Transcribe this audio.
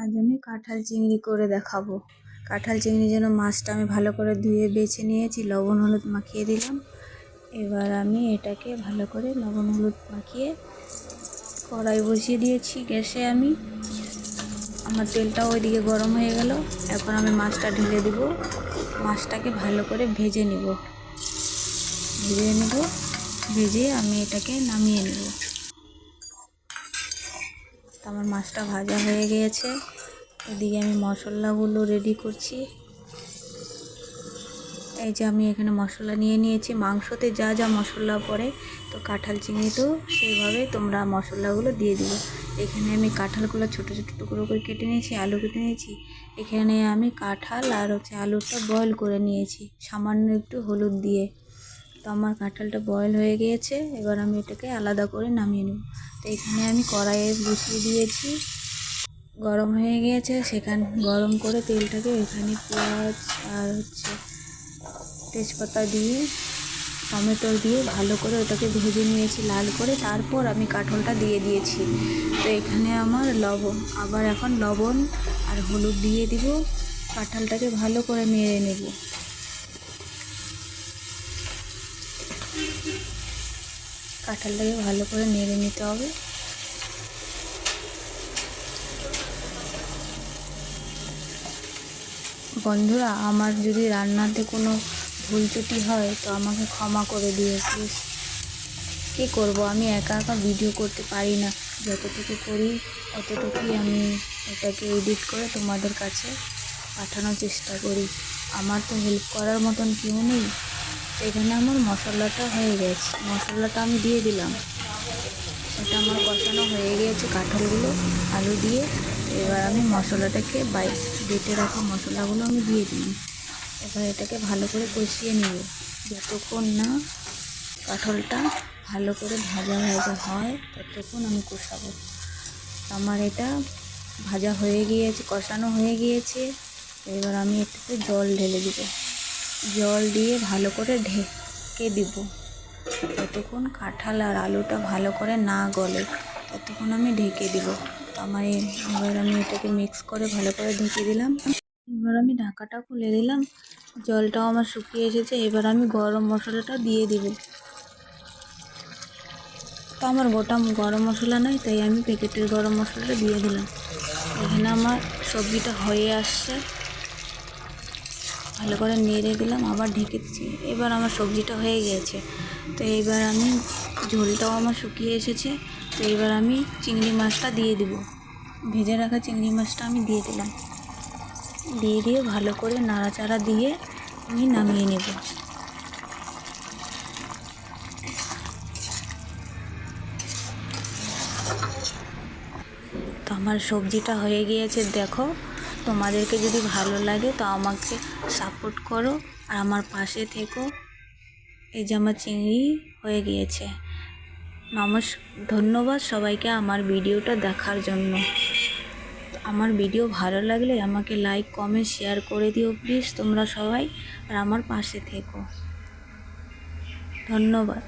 আজ আমি কাঁঠাল চিংড়ি করে দেখাবো। কাঁঠাল চিংড়ির জন্য মাছটা আমি ভালো করে ধুয়ে বেছে নিয়েছি, লবণ হলুদ মাখিয়ে দিলাম। এবার আমি এটাকে ভালো করে লবণ হলুদ মাখিয়ে কড়াই বসিয়ে দিয়েছি গ্যাসে আমি। আমার তেলটাও ওইদিকে গরম হয়ে গেল, এখন আমি মাছটা ঢেলে দেব। মাছটাকে ভালো করে ভেজে নিব। ভেজে নেব, ভেজে আমি এটাকে নামিয়ে নেব। তো আমার মাছটা ভাজা হয়ে গিয়েছে। এদিকে আমি মশলাগুলো রেডি করছি। এই যে আমি এখানে মশলা নিয়ে নিয়েছি। মাংসতে যা যা মশলা পড়ে, তো কাঁঠাল চিংড়িতেও সেইভাবে তোমরা মশলাগুলো দিয়ে দিবে। এখানে আমি কাঁঠালগুলো ছোটো ছোটো টুকরো করে কেটে নিয়েছি, আলু কেটে নিয়েছি। এখানে আমি কাঁঠাল আর হচ্ছে আলুটা বয়েল করে নিয়েছি, সামান্য একটু হলুদ দিয়ে। তো আমার কাঁঠালটা বয়েল হয়ে গিয়েছে, এবার আমি এটাকে আলাদা করে নামিয়ে নেব। তো এখানে আমি কড়াইয়ে বসিয়ে দিয়েছি। গরম হয়ে গিয়েছে, সেখান গরম করে তেলটাকে এখানে পেঁয়াজ আর হচ্ছে তেজপাতা দিয়ে, টমেটো দিয়ে ভালো করে ওটাকে ভেজে নিয়েছি লাল করে। তারপর আমি কাঁঠালটা দিয়ে দিয়েছি। তো এখানে আমার লবণ, আবার এখন লবণ আর হলুদ দিয়ে দিব। কাঁঠালটাকে ভালো করে নেড়ে নেব। কাঁঠালটাকে ভালো করে নেড়ে নিতে হবে। বন্ধুরা, আমার যদি রান্নাতে কোনো ভুল ত্রুটি হয়, তো আমাকে ক্ষমা করে দিও প্লিজ কী করব? আমি একা একা ভিডিও করতে পারি না। যতটুকু করি, অতটুকুই আমি এটাকে এডিট করে তোমাদের কাছে পাঠানোর চেষ্টা করি। আমার তো হেল্প করার মতন কেউ নেই। এখানে আমার মশলাটা হয়ে গেছে। মশলাটা আমি দিয়ে দিলাম। এটা আমার কষানো হয়ে গিয়েছে কাঁঠালগুলো, আলু দিয়ে। এবার আমি মশলাটাকে বাই বেটে রাখা মশলাগুলো আমি দিয়ে দিই এবার এটাকে ভালো করে কষিয়ে নিব। যতক্ষণ না কাঁঠালটা ভালো করে ভাজা ভাজা হয়, ততক্ষণ আমি কষাবো। আমার এটা ভাজা হয়ে গিয়েছে, কষানো হয়ে গিয়েছে। এবার আমি একটু জল ঢেলে দিব। জল দিয়ে ভালো করে ঢেকে দিব। যতক্ষণ কাঁঠাল আর আলুটা ভালো করে না গলে, ততক্ষণ আমি ঢেকে দিব। আমার এবার আমি এটাকে মিক্স করে ভালো করে ঢেকে দিলাম। এবার আমি ঢাকাটা খুলে দিলাম। জলটাও আমার শুকিয়ে এসেছে। এবার আমি গরম মশলাটা দিয়ে দিব। তো আমার গোটা গরম মশলা নয় তাই আমি প্যাকেটের গরম মশলাটা দিয়ে দিলাম। এখানে আমার সবজিটা হয়ে আসছে। ভালো করে নেড়ে দিলাম, আবার ঢেকে দিচ্ছি। এবার আমার সবজিটা হয়ে গিয়েছে তো এবার আমি ঝোলটাও আমার শুকিয়ে এসেছে। তো এবার আমি চিংড়ি মাছটা দিয়ে দিব। ভেজে রাখা চিংড়ি মাছটা আমি দিয়ে দিলাম। দিয়ে দিয়ে ভালো করে নাড়াচাড়া দিয়ে আমি নামিয়ে নেব। তো আমার সবজিটা হয়ে গিয়েছে, দেখো। তোমাদেরকে যদি ভালো লাগে তো আমাকে সাপোর্ট করো আর আমার পাশে থেকো। এই যে আমার চিংড়ি হয়ে গিয়েছে। নমস, ধন্যবাদ সবাইকে আমার ভিডিওটা দেখার জন্য। আমার ভিডিও ভালো লাগলে আমাকে লাইক কমেন্ট শেয়ার করে দিও প্লিজ তোমরা সবাই আর আমার পাশে থেকো। ধন্যবাদ।